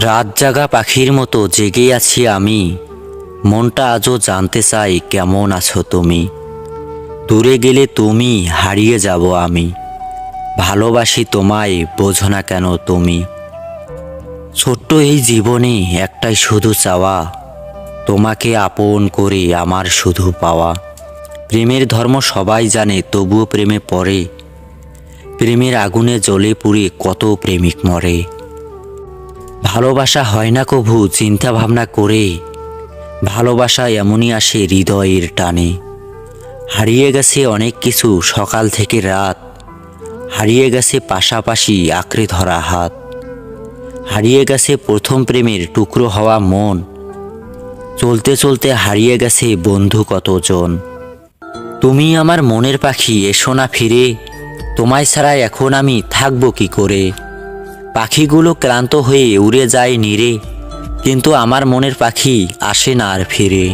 রাত জাগা পাখির মতো জেগে আছি আমি। মনটা আজও জানতে চাই কেমন আছো তুমি। দূরে গেলে তুমি, হারিয়ে যাব আমি। ভালোবাসি তোমায়, বোঝো না কেন তুমি। ছোট্ট এই জীবনে একটাই শুধু চাওয়া। তোমাকে আপন করে আমার শুধু পাওয়া। প্রেমের ধর্ম সবাই জানে, তবুও প্রেমে পড়ে। প্রেমের আগুনে জ্বলে পুড়ে কত প্রেমিক মরে। ভালোবাসা হয় না কভু চিন্তা ভাবনা করে। ভালোবাসা এমনই আসে হৃদয়ের টানে। হারিয়ে গেছে অনেক কিছু, সকাল থেকে রাত। হারিয়ে গেছে পাশাপাশি আঁকড়ে ধরা হাত। হারিয়ে গেছে প্রথম প্রেমের টুকরো হওয়া মন। চলতে চলতে হারিয়ে গেছে বন্ধু কতজন। তুমি আমার মনের পাখি, এসো না ফিরে। তোমায় ছাড়া এখন আমি থাকব কি করে? পাখিগুলো ক্লান্ত হয়ে উড়ে যায় নিরে কিন্তু আমার মনের পাখি আসে না আর ফিরে।